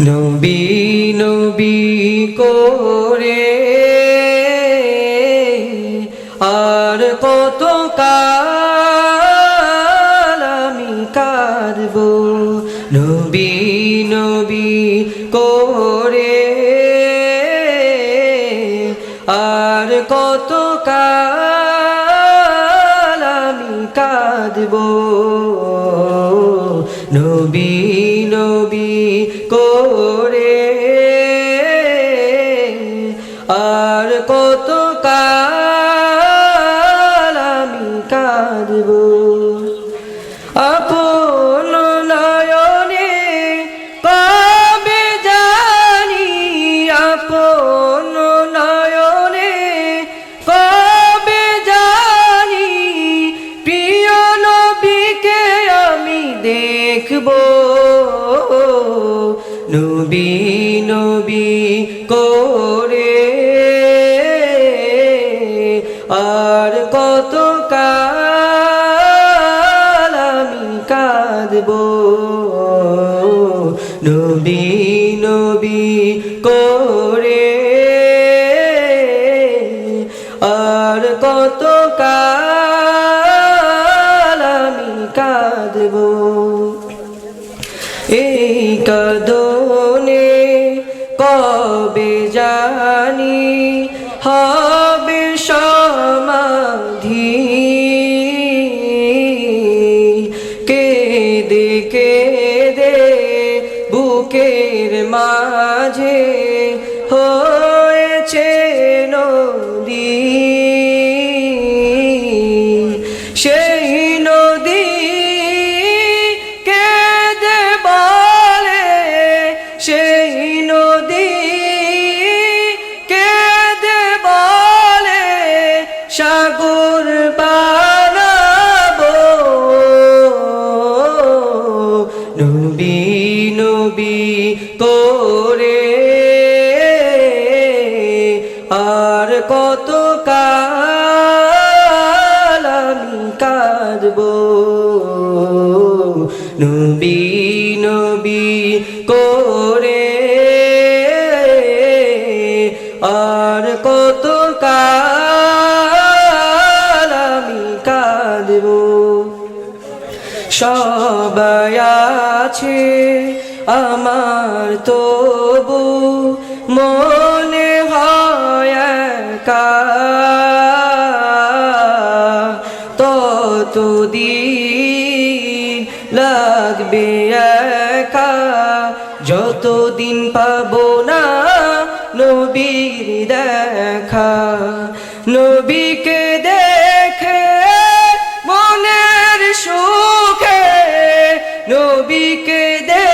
নবী নবী করে আর কত আমি কাঁদব? নবী নবী করে আর কত কাল আমি কাঁদব? নবী আর কত কাল আমি কাঁদব। আপন নয়নে পাবে জানি, আপন নয়নে পাবে জানি, প্রিয় নবীকে আমি দেখব। নবী নবী, করে কাঁদব নবী নবী করে আর কত কাল আমি কাঁদব। এই কদনে কবে কেদে বুকের মাঝে হয়েছে নদী। সেই নদী কেঁদে বলে সেই নদী কেঁদে বলে সাগর নবী তোরে। আর কত কাল আমি কাঁদব। নবী নবী করে আর কত কাল আমি কাঁদব। সবাই আছে আমার তবু মনে হয় ততদিন লাগবে একা। যতদিন পাবো না নবীর দেখা। নবীকে দেখে মনের সুখে নবীকে দেখে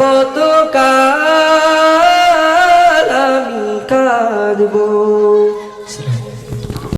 কত